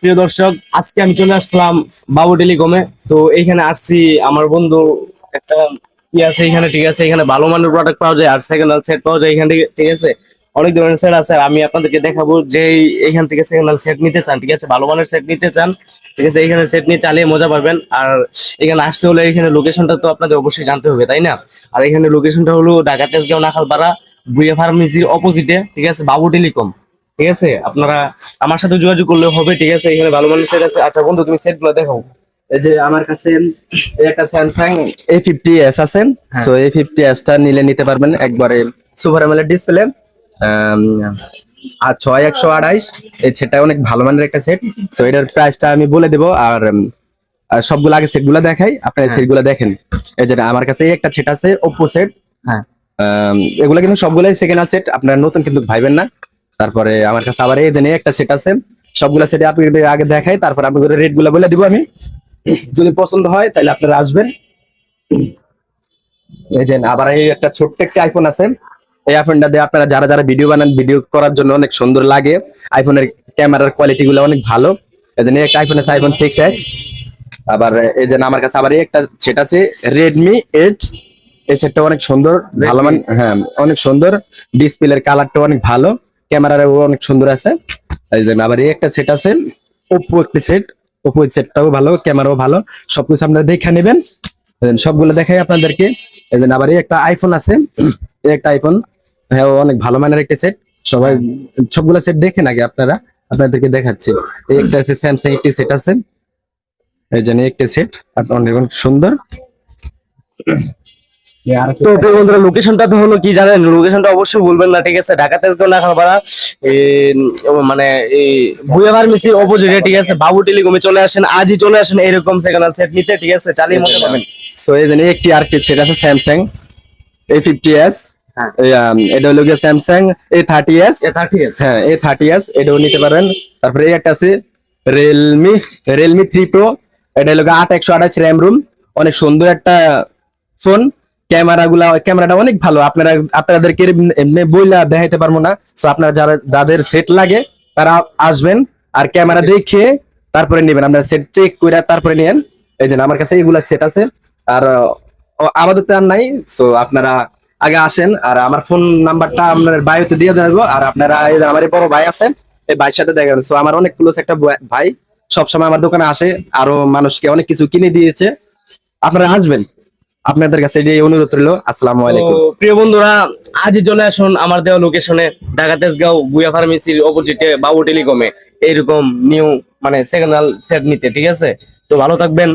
প্রিয় দর্শক, আজকে আমি চলে আসলাম বাবু টেলিকমে। তো এইখানে আসছি আমার বন্ধু, একটা কি আছে এখানে, ঠিক আছে? এখানে ভালো মানের প্রোডাক্ট পাওয়া যায়, আর সেকেন্ড হ্যান্ড সেট পাওয়া যায় এখান থেকে, ঠিক আছে? অনেক ধরনের সেট আছে আমি আপনাদেরকে দেখাবো যে এখান থেকে সেকেন্ড হ্যান্ড সেট নিতে চান, ঠিক আছে? ভালো মানের সেট নিতে চান, ঠিক আছে? এখানে সেট নিয়ে চালিয়ে মজা পাবেন আর এখানে আসতে হলে এখানে লোকেশনটা তো আপনাদের অবশ্যই জানতে হবে, তাই না? আর এখানে লোকেশনটা হলো ঢাকা তেজগাঁও নাখালপাড়া বুয়া ফার্মেসির অপোজিটে ঠিক আছে? বাবু টেলিকম। ঠিক আছে? আপনারা আমার সাথে যোগাযোগ করলে হবে ঠিক আছে? এখানে ভালো মানের সেট আছে আচ্ছা বন্ধু তুমি সেটগুলো দেখাও এই যে আমার কাছে এই একটা স্যামসাং এ ফিফটি এস আছে হ্যাঁ। সো এ ফিফটি এস টা নিলে নিতে পারবেন একবারে সুপার এমএলএ ডিসপ্লে আর ছয় একশো আড়াইশ এই সেটটা অনেক ভালো মানের একটা সেট সো এটার প্রাইসটা আমি বলে দেবো আর সবগুলো আগে সেটগুলো দেখাই আপনারা হ্যাঁ। সেটগুলো দেখেন। এই যে আমার কাছে এই একটা সেট আছে ওপো সেট হ্যাঁ। এগুলো কিন্তু সবগুলাই সেকেন্ড হ্যান্ড সেট আপনারা নতুন কিন্তু ভাইবেন না। তারপরে আমার কাছে আবার এই যে একটা সেট আছে। সবগুলা সেটে আপনি আগে দেখাই, তারপর আপনাদের রেটগুলো বলে দিব আমি। যদি পছন্দ হয়, তাহলে আপনারা আসবেন। এই যে আবার এই একটা ছোট্ট একটা আইফোন আছে। এই আইফোনটা দিয়ে আপনারা যারা যারা ভিডিও বানান ভিডিও করার জন্য অনেক সুন্দর লাগে। আইফোনের ক্যামেরার কোয়ালিটি গুলো অনেক ভালো। এই জন্য একটা আইফোন আছে আইফোন সিক্স এক্স আবার এই যে আমার কাছে আবার একটা সেট আছে রেডমি এইট এই সেটটা অনেক সুন্দর, ভালো মান হ্যাঁ অনেক সুন্দর। ডিসপ্লের কালারটা অনেক ভালো। ক্যামেরার অনেক সুন্দর আছে। এই যে আবার এই একটা সেট আছে ওপো একটি সেট ওপো সেটটাও ভালো, ক্যামেরাও ভালো, সবকিছু আপনারা দেখে নেবেন। সবগুলো দেখাই আপনাদেরকে। আবার এই একটা আইফোন আছে, এই একটা আইফোন হ্যাঁ অনেক ভালো মানের একটা সেট সবাই সবগুলো সেট দেখেন আগে আপনারা, আপনাদেরকে দেখাচ্ছি। এই একটা আছে স্যামসাং একটি সেট আছে। এই জন্য একটি সেট অনেক অনেক সুন্দর। তো বন্ধুরা লোকেশনটা তো হলো কি জানেন? লোকেশনটা অবশ্যই বলবেন না ঠিক আছে? ঢাকা তেজগাঁও নাখালপাড়া মানে এই ভুয়া ফার্মেসির অপোজিটে ঠিক আছে? বাবু টেলিকমে চলে আসেন আজই চলে আসেন এরকম সেকেন্ড সেট নিতে ঠিক আছে? চালিয়ে মজা পাবেন। সো এই জন্য একটি আর একটি সেট আছে স্যামসাং এ ফিফটি এস। এটা হলো গিয়ে স্যামসাং এ থার্টি এস হ্যাঁ এ থার্টি এস এটাও নিতে পারেন। তারপরে এই একটা আছে রিয়েলমি রিয়েলমি থ্রি প্রো এটা হলো আট একশো আঠাশ র্যাম রুম অনেক সুন্দর একটা ফোন ক্যামেরা গুলা ক্যামেরাটা অনেক ভালো। আপনারা আপনাদেরকে এমনি বইলা দেখাইতে পারব না। সো আপনারা যারা যাদের সেট লাগে তারা আসবেন আর ক্যামেরা দেখে তারপরে নেবেন। আপনারা সেট চেক করে তারপরে নেন। এই জন্য আমার কাছে এগুলা সেট আছে। আর আমাদের তো আর নাই। সো আপনারা আগে আসেন। আর আমার ফোন নাম্বারটা আপনার বায়োতে দিয়ে দেবো আর। আপনারা এই যে আমার এই বড় ভাই আছেন এই ভাইয়ের সাথে দেখেন সো আমার অনেক ক্লোজ একটা ভাই। সবসময় আমার দোকানে আসে। আরও মানুষকে অনেক কিছু কিনে দিয়েছে। আপনারা আসবেন। আপনাদের কাছে এই অনুরোধ রইল। আসসালামু আলাইকুম। প্রিয় বন্ধুরা আজই চলে আসুন আমার দেওয়া লোকেশনে ঢাকা তেজগাঁও বুয়া ফার্মেসির অপোজিটে বাবু টেলিকমে এইরকম নিউ মানে সেকেন্ড সেট নিতে ঠিক আছে? তো ভালো থাকবেন।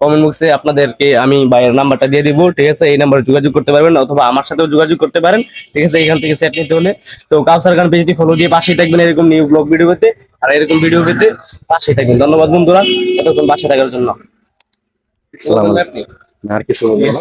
কমেন্ট বক্সে আপনাদেরকে আমি বাইরের নাম্বারটা দিয়ে দিব ঠিক আছে? এই নাম্বারে যোগাযোগ করতে পারবেন অথবা আমার সাথেও যোগাযোগ করতে পারেন ঠিক আছে? এখান থেকে সেট নিতে হলে। তো কাউসার খান পেজটি ফলো দিয়ে পাশেই থাকবেন এরকম নিউ ব্লগ ভিডিও পেতে। আর এরকম ভিডিও পেতে পাশেই থাকবেন। ধন্যবাদ বন্ধুরা এতক্ষণ পাশে থাকার জন্য। আসসালামু আলাইকুম। আর কিছু ভাই।